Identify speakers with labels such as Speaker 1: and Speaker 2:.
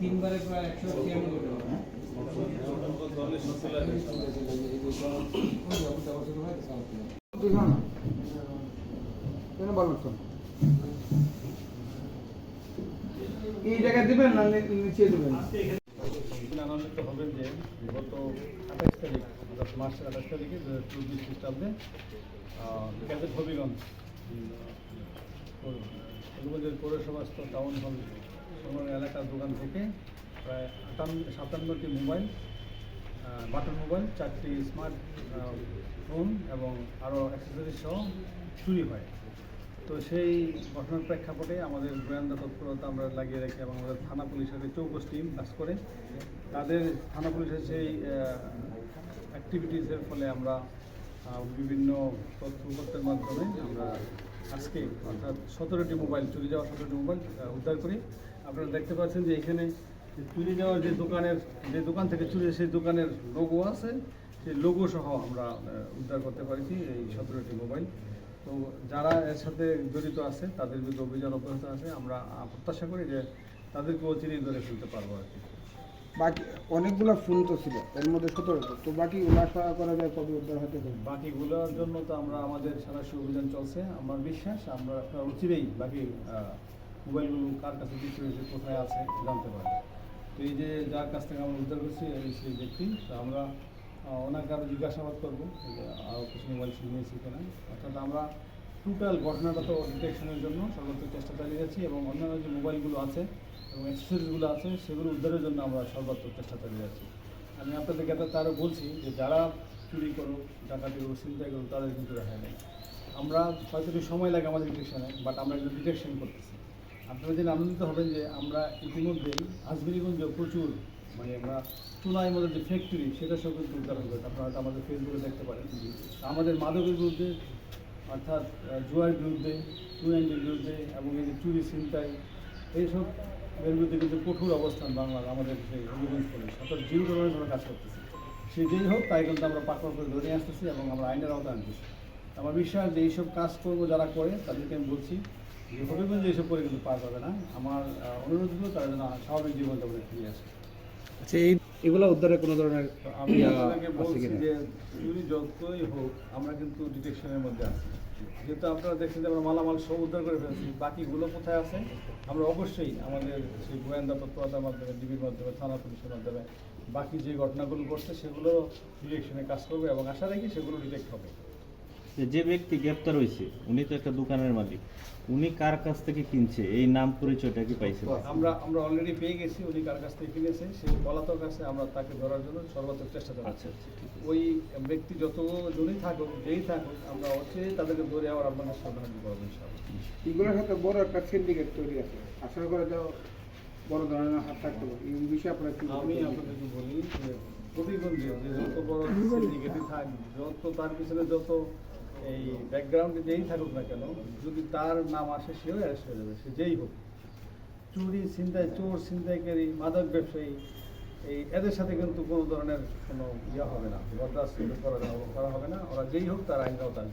Speaker 1: তিনবারে প্রায় একশো ছিয়ানব্বই
Speaker 2: এই জায়গায় দিবেন না নিচে দিবেন?
Speaker 3: আনন্দিত হবেন যে গত আঠাশ তারিখ অর্থাৎ মার্চ আঠাশ তারিখে দু হাজার চব্বিশ খ্রিস্টাব্দে ক্যাসেট হবিগঞ্জ। হবিগঞ্জের পৌরসভাস্থ টাউন হল সংলগ্ন এলাকার দোকান থেকে প্রায় আটান্ন, সাতান্নটি মোবাইল বাটন মোবাইল, চারটি স্মার্ট ফোন এবং আরও অ্যাক্সেসরিজ সহ চুরি হয়। তো সেই ঘটনার প্রেক্ষাপটে আমাদের গোয়েন্দা তৎপরতা আমরা লাগিয়ে রেখে এবং আমাদের থানা পুলিশের চৌকস টিম কাজ করে, তাদের থানা পুলিশের সেই অ্যাক্টিভিটিসের ফলে আমরা বিভিন্ন তথ্য তথ্যের মাধ্যমে আমরা আজকে অর্থাৎ সতেরোটি মোবাইল, চুরি যাওয়া সতেরোটি মোবাইল উদ্ধার করি। আপনারা দেখতে পাচ্ছেন যে এখানে চুরি যাওয়া যে দোকানের, যে দোকান থেকে চুরি সেই দোকানের লোগো আছে, সেই লোগো সহ আমরা উদ্ধার করতে পারছি এই সতেরোটি মোবাইল। তো যারা এর সাথে জড়িত আছে, তাদের বিরুদ্ধে অভিযান অব্যাহত আছে। আমরা প্রত্যাশা করি যে তাদেরকে অচিরেই ধরে ফেলতে পারব আর কি।
Speaker 2: বাকি অনেকগুলো ফোন তো ছিল, এর মধ্যে সতেরো তো বাকি উল্লাস করা যায় কবে উদ্ধার হতে পারে?
Speaker 3: বাকিগুলোর জন্য তো আমরা, আমাদের সারাশি অভিযান চলছে, আমার বিশ্বাস, আমরা আপনার অচিরেই বাকি মোবাইলগুলো কার কাছে বিক্রি হয়েছে, কোথায় আছে, জানতে পারব। তো এই যে যার কাছ থেকে আমরা উদ্ধার করছি, এই সেই ব্যক্তি, তো আমরা ওনাকে আরও জিজ্ঞাসাবাদ করব আরও কিছু মোবাইল নিয়েছি কিনা। অর্থাৎ আমরা টোটাল ঘটনাটা তো ডিটেকশনের জন্য সর্বোচ্চ চেষ্টা চালিয়ে যাচ্ছি এবং অন্যান্য যে মোবাইলগুলো আছে এবং অ্যাক্সেসরিজগুলো আছে, সেগুলো উদ্ধারের জন্য আমরা সর্বাত্মক চেষ্টা চালিয়ে যাচ্ছি। আমি আপনাদেরকে একটা তারও বলছি যে যারা চুরি করুক, ডাকাতি করুক চিন্তাই করুক, তাদের কিন্তু রেখা নেই। আমরা হয়তো সময় লাগে আমাদের ডিটেকশনে বাট আমরা একটু ডিটেকশন করতেছি। আপনারা জেনে আনন্দিত হবেন যে আমরা ইতিমধ্যেই আজমিরিগঞ্জে প্রচুর মানে আমরা চুনাই মধ্যে যে ফ্যাক্টরি সেটা সব কিন্তু উদ্ধারণ করেছে আপনারা হয়তো আমাদের ফেসবুকে দেখতে পারেন। আমাদের মাদকের বিরুদ্ধে, অর্থাৎ জুয়ার বিরুদ্ধে চুনাইনের বিরুদ্ধে, এবং এই যে চুরি, ছিনতাই, এইসব এর বিরুদ্ধে কিন্তু কঠোর অবস্থান বাংলার, আমাদের সেই অভিযোগ পুলিশ অর্থাৎ জিরো টলারেন্স আমরা কাজ করতেছি। সে যেই হোক, তাই কিন্তু আমরা পাকড় করে ধরে আসতেছি এবং আমরা আইনের আওতায় আনতেছি আমার বিশ্বাস যে এইসব কাজ করব যারা করে, তাদেরকে আমি বলছি যে হবিগঞ্জ এইসব করে কিন্তু পার হবে না। আমার অনুরোধ হলো তারা যেন স্বাভাবিক জীবনযাপনে ফিরে আসে।
Speaker 2: আচ্ছা এই এগুলো উদ্ধারে কোনো ধরনের
Speaker 3: আমি আপনাকে বলছি যে চুরি যতই হোক আমরা কিন্তু ডিটেকশনের মধ্যে আছি। যেহেতু আপনারা দেখছেন যে আমরা মালামাল সব উদ্ধার করে ফেলছি বাকিগুলো কোথায় আছে? আমরা অবশ্যই আমাদের সেই গোয়েন্দা তৎপরতার মাধ্যমে ডিবির মাধ্যমে থানা পুলিশের মাধ্যমে বাকি যে ঘটনাগুলো ঘটছে সেগুলো ডিটেকশনে কাজ করবে এবং আশা রাখি সেগুলো ডিটেক্ট হবে।
Speaker 4: যে যে ব্যক্তি গ্রেপ্তার হয়েছে উনি তো একটা দোকানের মালিক। উনি কার কাছ থেকে কিনছে? এই নাম পরিচয়টা কি পাইছে
Speaker 3: আমরা আমরা অলরেডি পেয়ে গেছি উনি কার কাছ থেকে কিনেছে সেই পলাতক আছে আমরা তাকে ধরার জন্য সর্বোচ্চ চেষ্টা চালাচ্ছি
Speaker 4: আচ্ছা আচ্ছা আছে।
Speaker 3: ওই ব্যক্তি যত জনই থাকুক যেই থাকুক আমরা অচিরেই তাদেরকে ধরে আবার আপনাদের সাবধান করব ইনশাআল্লাহ।
Speaker 2: এগুলোর সাথে বড় একটা সিন্ডিকেট তৈরি আছে। আশা করা যাও বড় ধরনের হাত থাকতে পারে। এই বিষয়ে আপনারা কি
Speaker 3: আমি আপনাদেরকে বলি যে হবিগঞ্জে যে যত বড় সিন্ডিকেটই থাক যত তার পিছনে যত এই ব্যাকগ্রাউন্ডে যেই থাকুক না কেন, যদি তার নাম আসে, সেও অ্যারেস্ট হয়ে যাবে, সে যেই হোক। চুরি, ছিনতাই, চোর, ছিনতাইকারী, মাদক ব্যবসায়ী, এই এদের সাথে কিন্তু কোনো ধরনের কোনো ইয়ে হবে না বরদাস্ত করা করা হবে না, ওরা যেই হোক তার
Speaker 2: আইনটাও তার